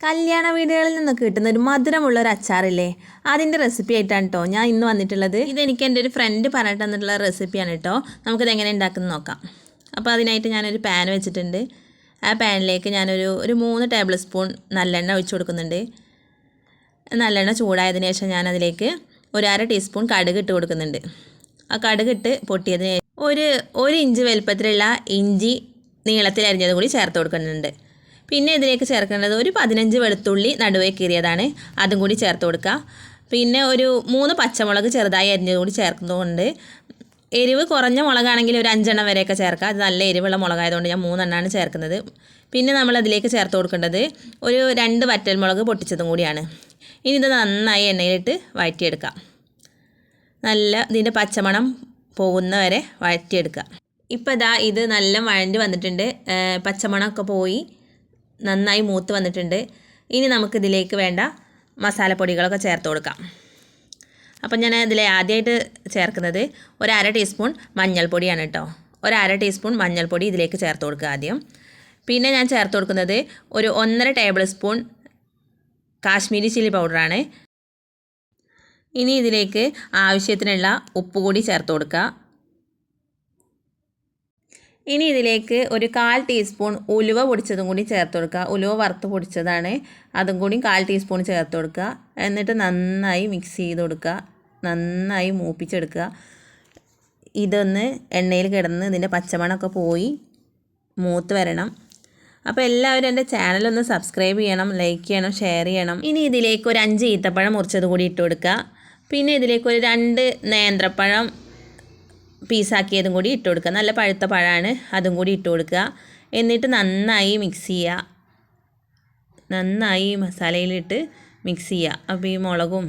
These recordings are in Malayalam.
കല്യാണ വീടുകളിൽ നിന്ന് കിട്ടുന്ന ഒരു മധുരമുള്ള ഒരു അച്ചാറില്ലേ? അതിന്റെ റെസിപ്പി ആയിട്ടാണ് കേട്ടോ ഞാൻ ഇന്ന് വന്നിട്ടുള്ളത്. ഇതെനിക്ക് എന്റെ ഒരു ഫ്രണ്ട് പറഞ്ഞിട്ട് തന്നിട്ടുള്ള റെസിപ്പിയാണ് കേട്ടോ നമുക്കിത് എങ്ങനെ ഉണ്ടാക്കുന്നത് നോക്കാം. അപ്പോൾ അതിനായിട്ട് ഞാനൊരു പാൻ വെച്ചിട്ടുണ്ട്. ആ പാനിലേക്ക് ഞാനൊരു ഒരു മൂന്ന് ടേബിൾ സ്പൂൺ നല്ലെണ്ണ ഒഴിച്ചു കൊടുക്കുന്നുണ്ട്. നല്ലെണ്ണ ചൂടായതിനു ശേഷം ഞാനതിലേക്ക് ഒരു അര ടീസ്പൂൺ കടുക് ഇട്ട് കൊടുക്കുന്നുണ്ട്. ആ കടുക് ഇട്ട് പൊട്ടിയതിന് ഒരു ഒരു ഇഞ്ച് വലുപ്പത്തിലുള്ള ഇഞ്ചി നീളത്തിൽ അരിഞ്ഞത് കൂടി ചേർത്ത് കൊടുക്കുന്നുണ്ട്. പിന്നെ ഇതിലേക്ക് ചേർക്കേണ്ടത് ഒരു പതിനഞ്ച് വെളുത്തുള്ളി നടുവേ കീറിയതാണ്. അതും കൂടി ചേർത്ത് കൊടുക്കുക. പിന്നെ ഒരു മൂന്ന് പച്ചമുളക് ചെറുതായി അരിഞ്ഞത് കൂടി ചേർക്കുന്നതുകൊണ്ട് എരിവ് കുറഞ്ഞ മുളകാണെങ്കിൽ ഒരു അഞ്ചെണ്ണം വരെയൊക്കെ ചേർക്കാം അത് നല്ല എരിവുള്ള മുളകായതുകൊണ്ട് ഞാൻ മൂന്നെണ്ണമാണ് ചേർക്കുന്നത്. പിന്നെ നമ്മൾ അതിലേക്ക് ചേർത്ത് കൊടുക്കേണ്ടത് ഒരു രണ്ട് വറ്റൽമുളക് പൊട്ടിച്ചതും കൂടിയാണ്. ഇനി ഇത് നന്നായി എണ്ണയിലിട്ട് വഴറ്റിയെടുക്കാം. നല്ല ഇതിന്റെ പച്ചമണം പോകുന്ന വരെ വഴറ്റിയെടുക്കുക. ഇപ്പോൾ ഇതാ ഇത് നല്ല വഴണ്ട് വന്നിട്ടുണ്ട്. പച്ചമണമൊക്കെ പോയി. നന്നായി മൂത്ത് വന്നിട്ടുണ്ട്. ഇനി നമുക്കിതിലേക്ക് വേണ്ട മസാലപ്പൊടികളൊക്കെ ചേർത്ത് കൊടുക്കാം. അപ്പം ഞാൻ ഇതിൽ ആദ്യമായിട്ട് ചേർക്കുന്നത് ഒരു അര ടീസ്പൂൺ മഞ്ഞൾപ്പൊടിയാണ് കേട്ടോ. ഒരു അര ടീസ്പൂൺ മഞ്ഞൾപ്പൊടി ഇതിലേക്ക് ചേർത്ത് കൊടുക്കുക ആദ്യം. പിന്നെ ഞാൻ ചേർത്ത് കൊടുക്കുന്നത് ഒരു ഒന്നര ടേബിൾ സ്പൂൺ കാശ്മീരി ചില്ലി പൗഡറാണ്. ഇനി ഇതിലേക്ക് ആവശ്യത്തിനുള്ള ഉപ്പ് കൂടി ചേർത്ത് കൊടുക്കുക. ഇനി ഇതിലേക്ക് ഒരു കാൽ ടീസ്പൂൺ ഉലുവ പൊടിച്ചതും കൂടി ചേർത്ത് കൊടുക്കുക. ഉലുവ വറുത്ത് പൊടിച്ചതാണ്. അതും കൂടി കാൽ ടീസ്പൂൺ ചേർത്ത് കൊടുക്കുക. എന്നിട്ട് നന്നായി മിക്സ് ചെയ്ത് കൊടുക്കുക. നന്നായി മൂപ്പിച്ചെടുക്കുക. ഇതൊന്ന് എണ്ണയിൽ കിടന്ന് ഇതിന്റെ പച്ചമണമൊക്കെ പോയി മൂത്ത് വരണം. അപ്പോൾ എല്ലാവരും എന്റെ ചാനലൊന്ന് സബ്സ്ക്രൈബ് ചെയ്യണം ലൈക്ക് ചെയ്യണം ഷെയർ ചെയ്യണം. ഇനി ഇതിലേക്ക് ഒരു അഞ്ച് ഈത്തപ്പഴം മുറിച്ചത് കൂടി ഇട്ട് കൊടുക്കുക. പിന്നെ ഇതിലേക്ക് ഒരു രണ്ട് നേന്ത്രപ്പഴം പീസാക്കിയതും കൂടി ഇട്ട് കൊടുക്കുക. നല്ല പഴുത്ത പഴമാണ് അതും കൂടി ഇട്ട് കൊടുക്കുക. എന്നിട്ട് നന്നായി മിക്സ് ചെയ്യുക. നന്നായി മസാലയിലിട്ട് മിക്സ് ചെയ്യുക. അപ്പോൾ ഈ മുളകും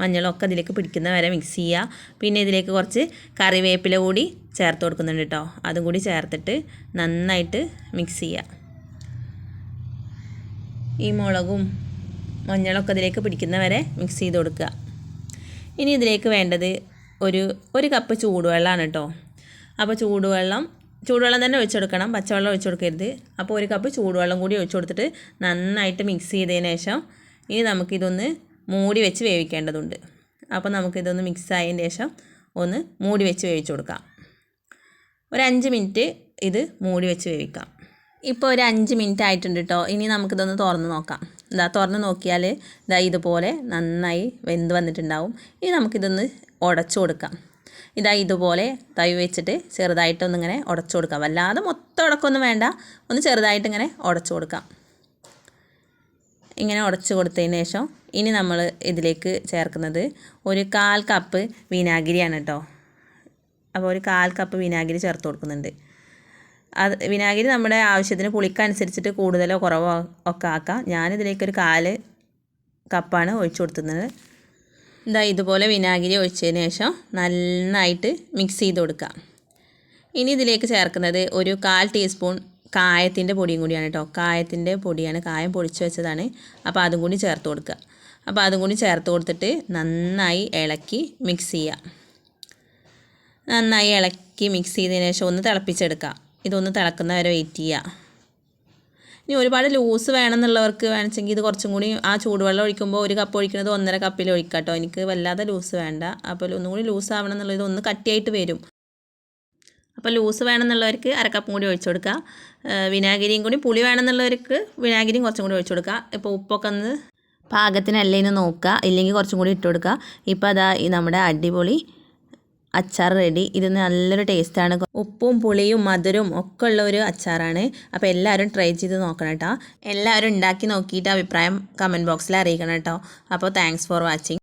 മഞ്ഞളും ഒക്കെ ഇതിലേക്ക് പിടിക്കുന്ന വരെ മിക്സ് ചെയ്യുക. പിന്നെ ഇതിലേക്ക് കുറച്ച് കറിവേപ്പില കൂടി ചേർത്ത് കൊടുക്കുന്നുണ്ട് കേട്ടോ അതും കൂടി ചേർത്തിട്ട് നന്നായിട്ട് മിക്സ് ചെയ്യുക. ഈ മുളകും മഞ്ഞളൊക്കെ ഇതിലേക്ക് പിടിക്കുന്ന വരെ മിക്സ് ചെയ്ത് കൊടുക്കുക. ഇനി ഇതിലേക്ക് വേണ്ടത് ഒരു ഒരു കപ്പ് ചൂടുവെള്ളമാണ് കേട്ടോ അപ്പോൾ ചൂടുവെള്ളം ചൂടുവെള്ളം തന്നെ ഒഴിച്ചു കൊടുക്കണം പച്ചവെള്ളം ഒഴിച്ചു കൊടുക്കരുത് അപ്പോൾ ഒരു കപ്പ് ചൂടുവെള്ളം കൂടി ഒഴിച്ചു കൊടുത്തിട്ട് നന്നായിട്ട് മിക്സ് ചെയ്തതിന് ശേഷം ഇനി നമുക്കിതൊന്ന് മൂടി വെച്ച് വേവിക്കേണ്ടതുണ്ട്. അപ്പോൾ നമുക്കിതൊന്ന് മിക്സ് ആയതിന് ശേഷം ഒന്ന് മൂടി വെച്ച് വേവിച്ചു കൊടുക്കാം. ഒരു അഞ്ച് മിനിറ്റ് ഇത് മൂടി വെച്ച് വേവിക്കാം. ഇപ്പോൾ ഒരു അഞ്ച് മിനിറ്റ് ആയിട്ടുണ്ട് കേട്ടോ ഇനി നമുക്കിതൊന്ന് തുറന്ന് നോക്കാം. ഇതാ തുറന്ന് നോക്കിയാൽ ഇതാ ഇതുപോലെ നന്നായി വെന്ത് വന്നിട്ടുണ്ടാവും. ഇനി നമുക്കിതൊന്ന് ഉടച്ചു കൊടുക്കാം. ഇതാ ഇതുപോലെ തൈ വെച്ചിട്ട് ചെറുതായിട്ടൊന്നിങ്ങനെ ഉടച്ചു കൊടുക്കാം. വല്ലാതെ മൊത്തം ഉടക്കൊന്നും വേണ്ട. ഒന്ന് ചെറുതായിട്ട് ഇങ്ങനെ ഉടച്ചു കൊടുക്കാം. ഇങ്ങനെ ഉടച്ചു കൊടുത്തതിന് ശേഷം ഇനി നമ്മൾ ഇതിലേക്ക് ചേർക്കുന്നത് ഒരു കാൽ കപ്പ് വിനാഗിരിയാണ് കേട്ടോ. അപ്പോൾ ഒരു കാൽ കപ്പ് വിനാഗിരി ചേർത്ത് കൊടുക്കുന്നുണ്ട്. അത് വിനാഗിരി നമ്മുടെ ആവശ്യത്തിന് പുളിക്കനുസരിച്ചിട്ട് കൂടുതലോ കുറവോ ഒക്കെ ആക്കാം. ഞാനിതിലേക്കൊരു കാൽ കപ്പാണ് ഒഴിച്ചു കൊടുത്തുന്നത്. ഇതാ ഇതുപോലെ വിനാഗിരി ഒഴിച്ചതിന് ശേഷം നന്നായിട്ട് മിക്സ് ചെയ്ത് കൊടുക്കാം ഇനി ഇതിലേക്ക് ചേർക്കുന്നത് ഒരു കാൽ ടീസ്പൂൺ കായത്തിന്റെ പൊടിയും കൂടിയാണ് കേട്ടോ. കായത്തിന്റെ പൊടിയാണ് കായം പൊടിച്ച് വെച്ചതാണ്. അപ്പോൾ അതും കൂടി ചേർത്ത് കൊടുക്കുക. അപ്പോൾ അതും കൂടി ചേർത്ത് കൊടുത്തിട്ട് നന്നായി ഇളക്കി മിക്സ് ചെയ്യുക. നന്നായി ഇളക്കി മിക്സ് ചെയ്തതിന് ശേഷം ഒന്ന് തിളപ്പിച്ചെടുക്കുക. ഇതൊന്ന് തിളക്കുന്ന വരെ വെയിറ്റ് ചെയ്യുക ഇനി ഒരുപാട് ലൂസ് വേണമെന്നുള്ളവർക്ക് വേണമെങ്കിൽ ഇത് കുറച്ചും കൂടി ആ ചൂടുവെള്ളം ഒഴിക്കുമ്പോൾ ഒരു കപ്പ് ഒഴിക്കുന്നത് ഒന്നര കപ്പിൽ ഒഴിക്കാം കേട്ടോ എനിക്ക് വല്ലാതെ ലൂസ് വേണ്ട. അപ്പോൾ ഒന്നും കൂടി ലൂസ് ആവണം എന്നുള്ളത് ഒന്ന് കട്ടിയായിട്ട് വരും. അപ്പോൾ ലൂസ് വേണമെന്നുള്ളവർക്ക് അരക്കപ്പും കൂടി ഒഴിച്ചു കൊടുക്കുക വിനാഗിരിയും കൂടി പുളി വേണമെന്നുള്ളവർക്ക് വിനാഗിരിയും കുറച്ചും കൂടി ഒഴിച്ചു കൊടുക്കുക ഇപ്പോൾ ഉപ്പൊക്കെ ഒന്ന് പാകത്തിനല്ലേന്ന് നോക്കുക. ഇല്ലെങ്കിൽ കുറച്ചും കൂടി ഇട്ട് കൊടുക്കുക. ഇപ്പോൾ അതാ നമ്മുടെ അടിപൊളി അച്ചാർ റെഡി ഇത് നല്ലൊരു ടേസ്റ്റാണ് ഉപ്പും പുളിയും മധുരവും ഒക്കെ ഉള്ള ഒരു അച്ചാറാണ്. അപ്പോൾ എല്ലാവരും ട്രൈ ചെയ്ത് നോക്കണം കേട്ടോ എല്ലാവരും ഉണ്ടാക്കി നോക്കിയിട്ട് അഭിപ്രായം കമന്റ് ബോക്സിൽ അറിയിക്കണം കേട്ടോ അപ്പോൾ താങ്ക്സ് ഫോർ വാച്ചിങ്